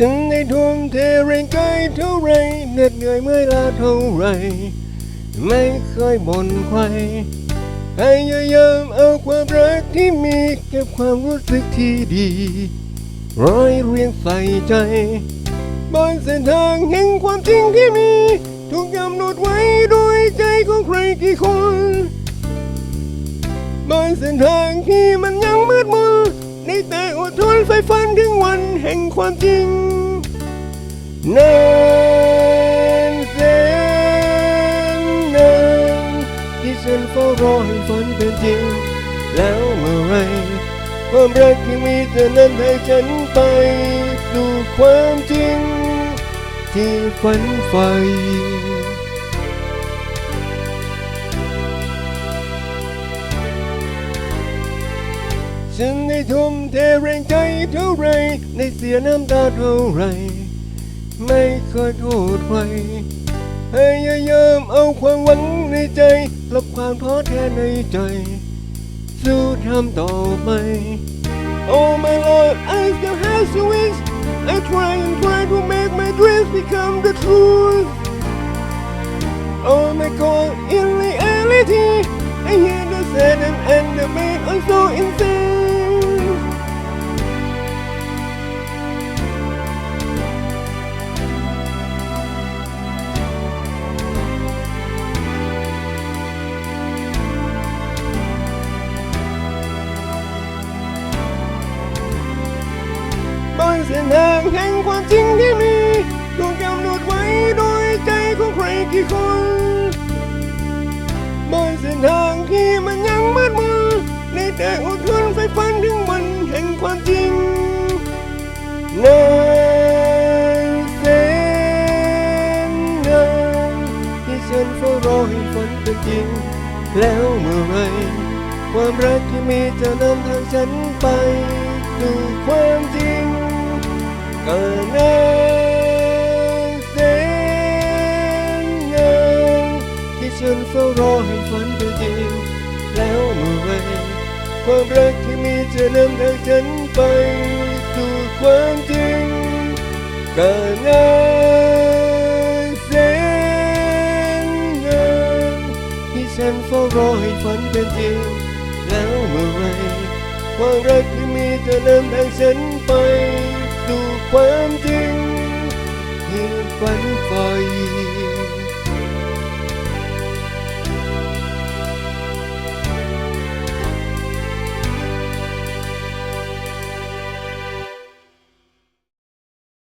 ฉันได้ทุ่มเทแรงกายเท่าไรเหน็ดเหนื่อยเมื่อยล้าเท่าไร ไม่เคยบ่นใครพยายามเอาความรักที่มีเก็บความรู้สึกที่ดี ร้อยเรียงใส่ใจ บนเส้นทางแห่งความจริงที่มี ถูกกำหนดไว้โดยใจของใครกี่คน บนเส้นทางที่มันยัง แต่อดทนไฟฟันถึงวันแห่งความจริงนานแสนนานที่ฉันเฝ้ารอให้ฝันเป็นจริง แล้วเมื่อไรความรักที่มีเธอนั้นให้ฉันไปสู่ความจริง ที่ฝันใฝ่ ฉันได้ทุ่มเทแรงใจเท่าไรได้เสียน้ำตาเท่าไร ไม่เคยโทษใครพยายามเอาความหวังในใจลบความท้อแท้ในใจ สู้ทำต่อไป Oh my Lord I still have to wish I try and try to make my dreams become the truth Oh my God in reality I hear the sad and, and the man are so insane เส้นทางแห่งความจริงที่มีถูกกำหนดไว้โดยใจของใครกี่คนบนเส้นทางที่มันยังมืดมนในแต่อดทนไฟฟันถึงวันแห่งความจริงนานแสนนานที่ฉันเฝ้ารอให้ฝันเป็นจริง แล้วเมื่อไหรความรักที่มีจะนำทางฉันไปสู่ความจริง ที่ฉันเฝ้ารอให้ฝันเป็นจริงแล้วเมื่อไหรความรักที่มีจะนำทางฉันไปสู่ความจริงก็นานแสนนานที่ฉันเฝ้ารอให้ฝันเป็นจริงแล้วเมื่อไหรความรักที่มีจะนำทางฉันไป when